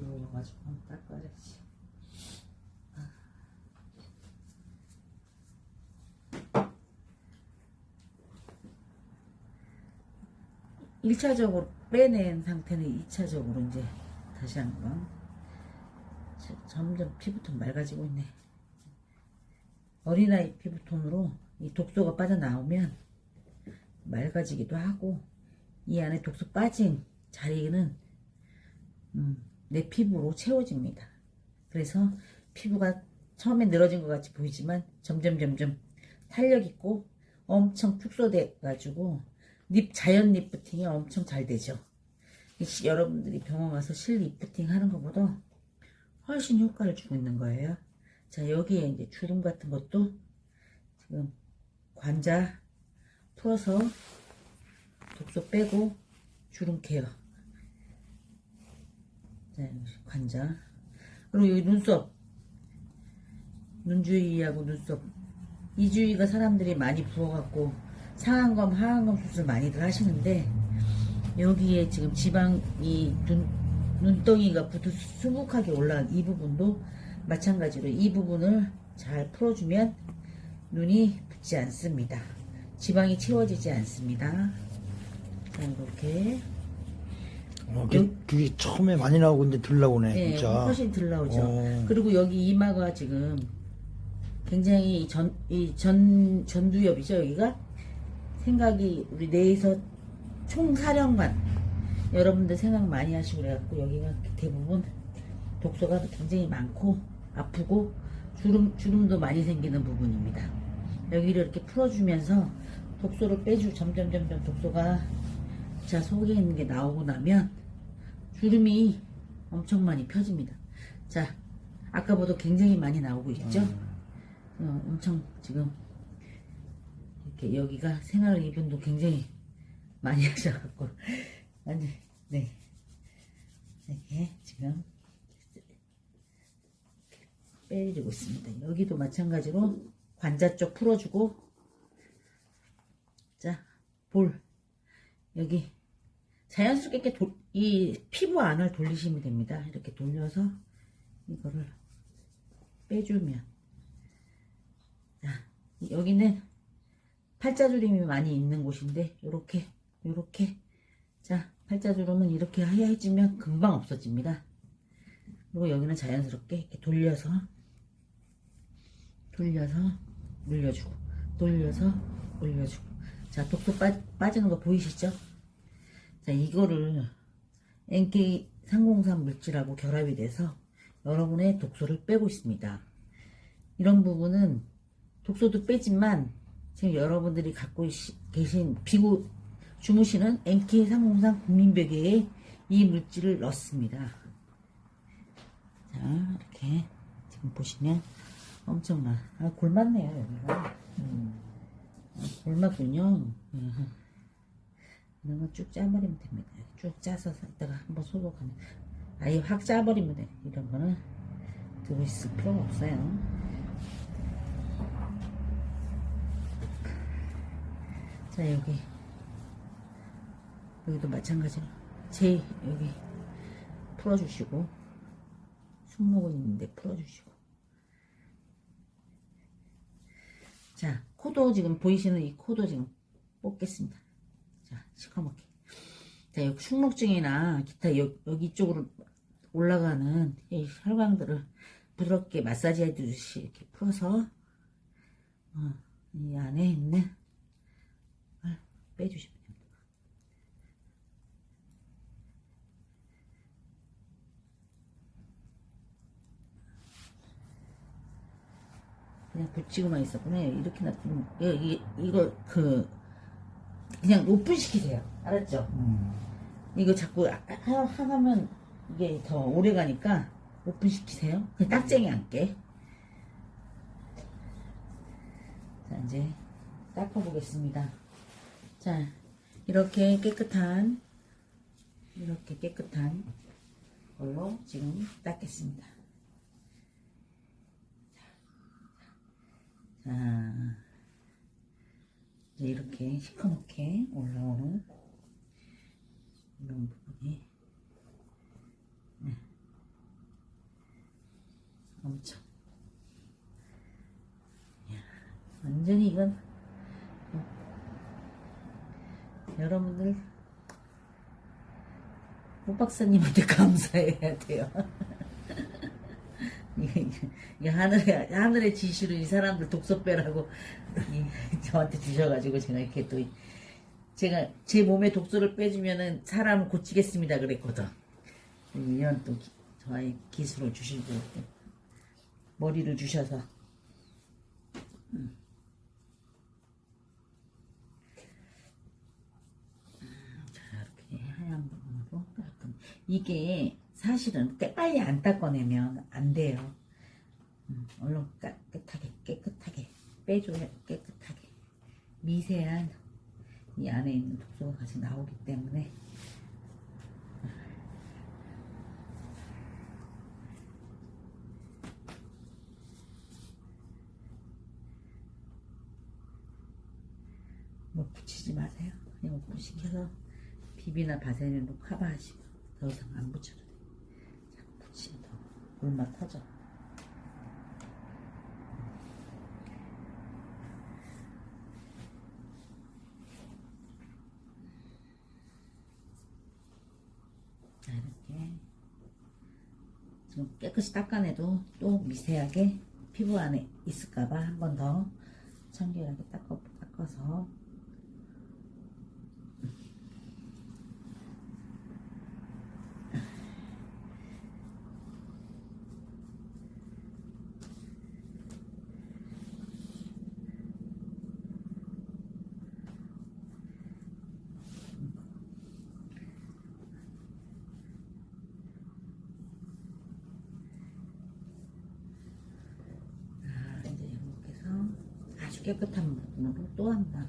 들어와가지고 닦아야지. 1차적으로 빼낸 상태는 2차적으로 이제 다시 한번 자, 점점 피부톤 맑아지고 있네. 어린아이 피부톤으로 이 독소가 빠져나오면 맑아지기도 하고 이 안에 독소 빠진 자리는 음, 내 피부로 채워집니다. 그래서 피부가 처음에 늘어진 것 같이 보이지만 점점 점점 탄력 있고 엄청 축소돼 가지고 립 자연 리프팅이 엄청 잘 되죠. 여러분들이 병원 가서 실 리프팅 하는 것보다 훨씬 효과를 주고 있는 거예요. 자 여기에 이제 주름 같은 것도 지금 관자 풀어서 독소 빼고 주름 케어. 자 관자 그리고 여기 눈썹 눈 주위하고 눈썹 이 주위가 사람들이 많이 부어갖고 상안검 하안검 수술 많이들 하시는데 여기에 지금 지방이 눈, 눈덩이가 붙어 수북하게 올라간 이 부분도 마찬가지로 이 부분을 잘 풀어주면 눈이 붓지 않습니다. 지방이 채워지지 않습니다. 자, 이렇게 어, 그게, 그게 처음에 많이 나오고 이제 들 나오네 네, 진짜. 훨씬 덜 나오죠. 어. 그리고 여기 이마가 지금 굉장히 전, 이 전, 전두엽이죠, 여기가. 생각이 우리 뇌에서 총사령관. 여러분들 생각 많이 하시고 그래갖고 여기가 대부분 독소가 굉장히 많고 아프고 주름, 주름도 많이 생기는 부분입니다. 여기를 이렇게 풀어주면서 독소를 빼주, 점점, 점점 독소가 자, 속에 있는 게 나오고 나면 주름이 엄청 많이 펴집니다. 자, 아까보다 굉장히 많이 나오고 있죠? 어, 엄청 지금 이렇게 여기가 생활 이분도 굉장히 많이 하셔갖고 완전 네 이렇게 지금 빼주고 있습니다. 여기도 마찬가지로 관자 쪽 풀어주고 자 볼 여기 자연스럽게 이렇게 돌- 이 피부 안을 돌리시면 됩니다. 이렇게 돌려서 이거를 빼주면 자 여기는 팔자주름이 많이 있는 곳인데 요렇게 요렇게 자 팔자주름은 이렇게 하얘지면 금방 없어집니다. 그리고 여기는 자연스럽게 이렇게 돌려서 돌려서 물려주고 돌려서 올려주고 자 독소 빠, 빠지는 거 보이시죠? 자 이거를 NK 303 물질하고 결합이 돼서 여러분의 독소를 빼고 있습니다. 이런 부분은 독소도 빼지만 지금 여러분들이 갖고 있- 계신 비고 주무시는 NK 303 국민베개에 이 물질을 넣습니다. 자 이렇게 지금 보시면 엄청나 아 골 맞네요 여기가 음. 아, 골 맞군요 음. 이런 거쭉 짜버리면 됩니다. 쭉 짜서 이따가 한번 소독하면 아예 확 짜버리면 돼. 이런 거는 들어 있을 필요가 없어요. 자 여기 여기도 마찬가지로 제 여기 풀어주시고 승모근 있는데 풀어주시고 자 코도 지금 보이시는 이 코도 지금 뽑겠습니다. 자, 시커멓게. 자, 여기 충목증이나 기타 여, 여기 쪽으로 올라가는 이 혈관들을 부드럽게 마사지 해주듯이 이렇게 풀어서 어, 이 안에 있는 걸 빼주시면 됩니다. 그냥 붙이고만 있었구나. 이렇게 놔두면 이, 이거 그 그냥 오픈시키세요. 알았죠? 음. 이거 자꾸 하, 하- 하면 이게 더 오래 가니까 오픈시키세요. 그냥 딱쟁이 앉게. 자, 이제 닦아보겠습니다. 자, 이렇게 깨끗한, 이렇게 깨끗한 걸로 지금 닦겠습니다. 자, 이제 이렇게 시커멓게 올라오는 이런 부분이 네. 엄청. 이야, 완전히 이건 어, 여러분들 호 박사님한테 감사해야 돼요. 이게 하늘의 하늘의 지시로 이 사람들 독서 빼라고 이- 저한테 주셔가지고 제가 이렇게 또 제가 제 몸에 독소를 빼주면은 사람을 고치겠습니다 그랬거든. 이런 또 기- 저의 기술을 주시고 또 머리를 주셔서 음. 음, 자 이렇게 하얀 부분으로 이게 사실은 깨- 빨리 안 닦아내면 안 돼요. 음, 얼른 깨끗하게 깨끗하게 빼줘야 깨끗하게 미세한 이 안에 있는 독소가 같이 나오기 때문에 뭐 붙이지 마세요. 그냥 오픈시켜서 비비나 바세린으로 커버하시고 더 이상 안 붙여도 물맛 터져. 자 이렇게 지금 깨끗이 닦아내도 또 미세하게 피부 안에 있을까봐 한 번 더 청결하게 닦아, 닦아서 자, 이제 이렇게 해서 아주 깨끗한 부분으로 또 한 번